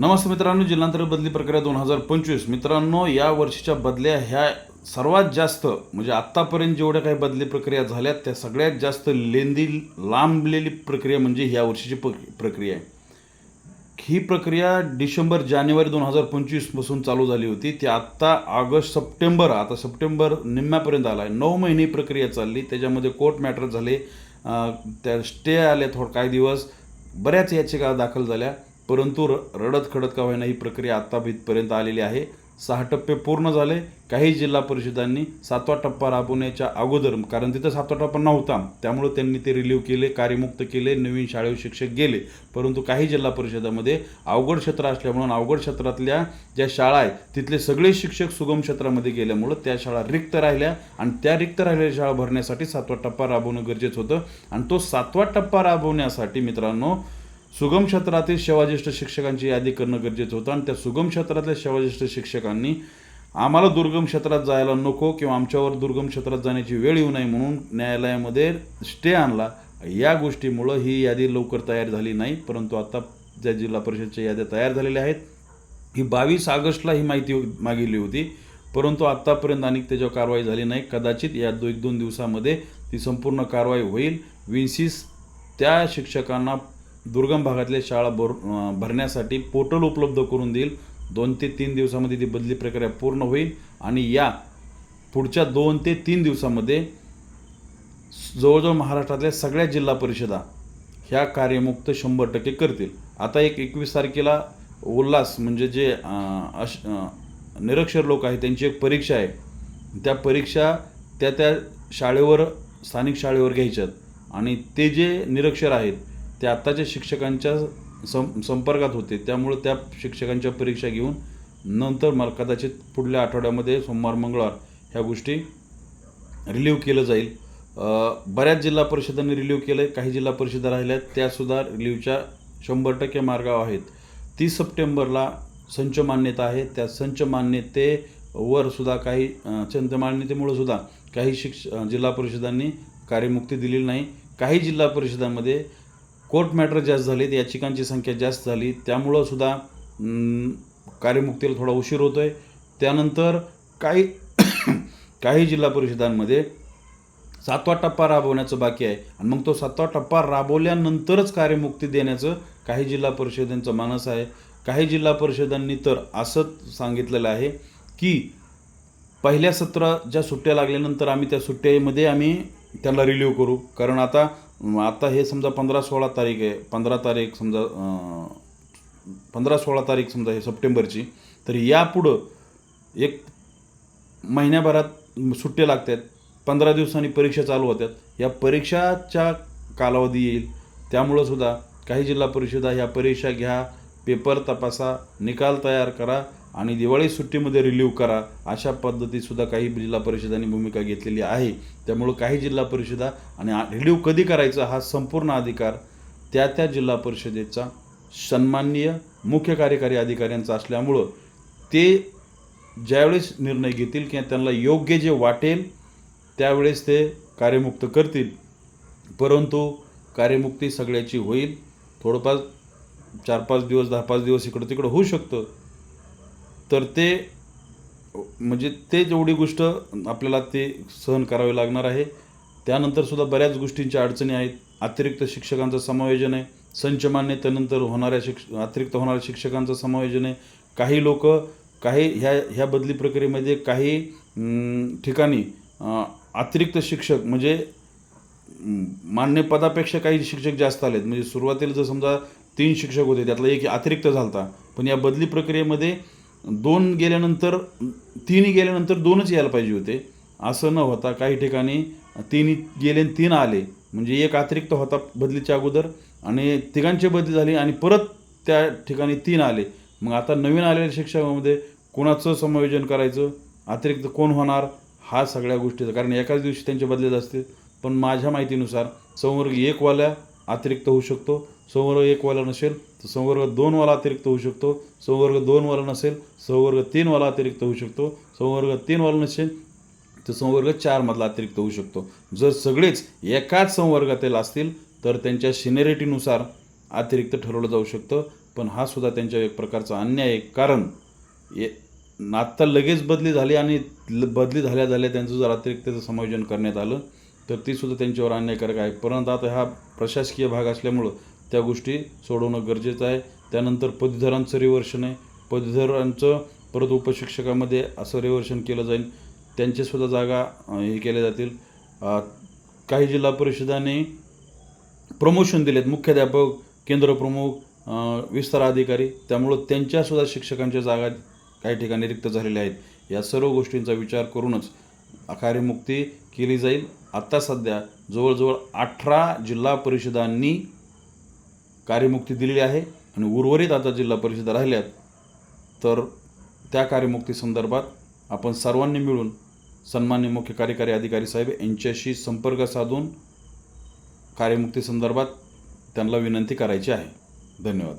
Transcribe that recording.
नमस्ते मित्रांनो जिल्हांतर बदली प्रक्रिया दोन हजार पंचवीस. मित्रांनो या वर्षीच्या बदल्या ह्या सर्वात जास्त म्हणजे आत्तापर्यंत जेवढ्या काही बदली प्रक्रिया झाल्यात त्या सगळ्यात जास्त लेंदी लांबलेली प्रक्रिया म्हणजे ह्या वर्षीची प प्रक्रिया आहे. ही प्रक्रिया डिसेंबर जानेवारी दोन हजार पंचवीसपासून चालू झाली होती. ती आत्ता ऑगस्ट सप्टेंबर आता सप्टेंबर निम्म्यापर्यंत आला आहे नऊ महिने ही प्रक्रिया चालली. त्याच्यामध्ये कोर्ट मॅटर झाले. त्या स्टे आले थोड काही दिवस. बऱ्याच याचिका दाखल झाल्या. परंतु र रडत खडत का होईना ही प्रक्रिया आत्ता आत्तापर्यंत आलेली आहे. सहा टप्पे पूर्ण झाले. काही जिल्हा परिषदांनी सातवा टप्पा राबवण्याच्या अगोदर कारण तिथं सातवा टप्पा नव्हता त्यामुळे त्यांनी ते रिलीव्ह केले कार्यमुक्त केले नवीन शाळेव शिक्षक गेले. परंतु काही जिल्हा परिषदामध्ये अवघड क्षेत्र असल्यामुळं अवघड क्षेत्रातल्या ज्या शाळा आहेत तिथले सगळे शिक्षक सुगम क्षेत्रामध्ये गेल्यामुळं त्या शाळा रिक्त राहिल्या आणि त्या रिक्त राहिलेल्या शाळा भरण्यासाठी सातवा टप्पा राबवणं गरजेचं होतं. आणि तो सातवा टप्पा राबवण्यासाठी मित्रांनो सुगम क्षेत्रातील सेवाज्येष्ठ शिक्षकांची यादी करणं गरजेचं होतं आणि त्या सुगम क्षेत्रातल्या सेवाज्येष्ठ शिक्षकांनी आम्हाला दुर्गम क्षेत्रात जायला नको किंवा आमच्यावर दुर्गम क्षेत्रात जाण्याची वेळ येऊ नये म्हणून न्यायालयामध्ये स्टे आणला. या गोष्टीमुळं ही यादी लवकर तयार झाली नाही परंतु आता ज्या जिल्हा परिषदच्या याद्या तयार झालेल्या आहेत ही बावीस ऑगस्टला ही माहिती मागितली होती परंतु आत्तापर्यंत अनेक त्याच्यावर कारवाई झाली नाही. कदाचित या दो एक दोन दिवसामध्ये ती संपूर्ण कारवाई होईल. विन्सिस त्या शिक्षकांना दुर्गम भागातल्या शाळा भर भरण्यासाठी पोर्टल उपलब्ध करून देईल. दोन ते तीन दिवसामध्ये ती बदली प्रक्रिया पूर्ण होईल आणि या पुढच्या दोन ते तीन दिवसामध्ये जवळजवळ महाराष्ट्रातल्या सगळ्या जिल्हा परिषदा ह्या कार्यमुक्त शंभर टक्के करतील. आता एक एकवीस तारखेला उल्हास म्हणजे जे अश निरक्षर लोक आहेत त्यांची एक परीक्षा आहे. त्या परीक्षा त्या त्या शाळेवर स्थानिक शाळेवर घ्यायच्यात आणि ते जे निरक्षर आहेत ते आत्ताच्या शिक्षकांच्या सं संपर्कात होते त्यामुळे त्या शिक्षकांच्या परीक्षा घेऊन नंतर मला कदाचित पुढल्या आठवड्यामध्ये सोमवार मंगळवार ह्या गोष्टी रिलीव्ह केलं जाईल. बऱ्याच जिल्हा परिषदांनी रिलीव केलं आहे काही जिल्हा परिषदा राहिल्या आहेत त्यासुद्धा रिलीव्हच्या शंभर टक्के मार्गावर आहेत. तीस सप्टेंबरला संच मान्यता आहे त्या संच मान्यतेवर सुद्धा काही अ, संच मान्यतेमुळं सुद्धा काही शिक्ष जिल्हा परिषदांनी कार्यमुक्ती दिलेली नाही. काही जिल्हा परिषदांमध्ये कोर्ट मॅटर जास्त झाले याचिकांची संख्या जास्त झाली त्यामुळं सुद्धा कार्यमुक्तीला थोडा उशीर होतो आहे त्यानंतर काही काही जिल्हा परिषदांमध्ये सातवा टप्पा राबवण्याचं बाकी आहे. आणि मग तो सातवा टप्पा राबवल्यानंतरच कार्यमुक्ती देण्याचं काही जिल्हा परिषदांचं मानस आहे. काही जिल्हा परिषदांनी तर असं सांगितलेलं आहे की पहिल्या सत्र ज्या सुट्ट्या लागल्यानंतर आम्ही त्या सुट्ट्यामध्ये आम्ही त्यांना रिलीव्ह करू. कारण आता आता हे समजा पंधरा सोळा तारीख आहे पंधरा तारीख समजा पंधरा सोळा तारीख समजा हे सप्टेंबरची तर यापुढं एक महिन्याभरात सुट्ट्या लागतात पंधरा दिवसांनी परीक्षा चालू होत्यात या परीक्षाच्या कालावधी येईल त्यामुळं सुद्धा काही जिल्हा परिषदा ह्या परीक्षा घ्या पेपर तपासा निकाल तयार करा आणि दिवाळी सुट्टीमध्ये रिलीव्ह करा. अशा पद्धतीसुद्धा काही जिल्हा परिषदांनी भूमिका घेतलेली आहे. त्यामुळं काही जिल्हा परिषदा आणि रिलीव कधी करायचा हा संपूर्ण अधिकार त्या त्या जिल्हा परिषदेचा सन्माननीय मुख्य कार्यकारी अधिकाऱ्यांचा असल्यामुळं ते ज्यावेळेस निर्णय घेतील किंवा त्यांना योग्य जे वाटेल त्यावेळेस ते कार्यमुक्त करतील. परंतु कार्यमुक्ती सगळ्याची होईल. थोडंफार चार पाच दिवस दहा पाच दिवस इकडं तिकडं होऊ शकतं. तर ते म्हणजे ते जेवढी गोष्ट आपल्याला ते सहन करावे लागणार आहे. त्यानंतर सुद्धा बऱ्याच गोष्टींच्या अडचणी आहेत. अतिरिक्त शिक्षकांचं समायोजन आहे. संच मान्यतेनंतर होणाऱ्या शिक्ष अतिरिक्त होणाऱ्या शिक्षकांचं समायोजन आहे. काही लोक काही ह्या ह्या बदली प्रक्रियेमध्ये काही ठिकाणी अतिरिक्त शिक्षक म्हणजे मान्य पदापेक्षा काही शिक्षक जास्त आलेत. म्हणजे सुरुवातीला जर समजा तीन शिक्षक होते त्यातला एक अतिरिक्त झालता. पण या बदली प्रक्रियेमध्ये दोन गेल्यानंतर तीनही गेल्यानंतर दोनच यायला पाहिजे होते. असं न होता काही ठिकाणी तीन गेले आणि तीन आले. म्हणजे एक अतिरिक्त होता बदलीच्या अगोदर आणि तिघांची बदली झाली आणि परत त्या ठिकाणी तीन आले. मग आता नवीन आलेल्या शिक्षकामध्ये कोणाचं समायोजन करायचं? अतिरिक्त कोण होणार? हा सगळ्या गोष्टीचा कारण एकाच दिवशी त्यांचे बदलेत असते पण माझ्या माहितीनुसार संवर्ग एकवाल्या अतिरिक्त होऊ शकतो. संवर्ग एकवाला नसेल तर संवर्ग दोनवाला अतिरिक्त होऊ शकतो. संवर्ग दोनवाला नसेल संवर्ग तीनवाला अतिरिक्त होऊ शकतो. संवर्ग तीनवाला नसेल तर संवर्ग चारमधला अतिरिक्त होऊ शकतो. जर सगळेच एकाच संवर्गातील असतील तर त्यांच्या सिनेरिटीनुसार अतिरिक्त ठरवलं जाऊ शकतं. पण हा सुद्धा त्यांच्या एक प्रकारचा अन्याय आहे. कारण ये आत्ता लगेच बदली झाली आणि ल- बदली झाल्या झाल्या त्यांचं जर अतिरिक्तचं समायोजन करण्यात आलं तर ती सुद्धा त्यांच्यावर अन्यायकारक आहे. परंतु आता हा प्रशासकीय भाग असल्यामुळं त्या गोष्टी सोडवणं गरजेचं आहे. त्यानंतर पदवीधरांचं रिवर्शन आहे. पदवीधरांचं परत उपशिक्षकामध्ये असं रिवर्शन केलं जाईल. त्यांच्यासुद्धा जागा हे केल्या जातील. काही जिल्हा परिषदांनी प्रमोशन दिलेत. मुख्याध्यापक केंद्रप्रमुख विस्तार अधिकारी. त्यामुळं त्यांच्यासुद्धा शिक्षकांच्या जागा काही ठिकाणी रिक्त झालेल्या आहेत. या सर्व गोष्टींचा विचार करूनच कार्यमुक्ती केली जाईल. आत्ता सध्या जवळजवळ अठरा जिल्हा परिषदांनी कार्यमुक्ती दिलेली आहे आणि उर्वरित आता जिल्हा परिषदा राहिल्यात तर त्या कार्यमुक्ती संदर्भात आपण सर्वांनी मिळून सन्मान्य मुख्य कार्यकारी अधिकारी साहेब यांच्याशी संपर्क साधून कार्यमुक्ती संदर्भात त्यांना विनंती करायची आहे. धन्यवाद.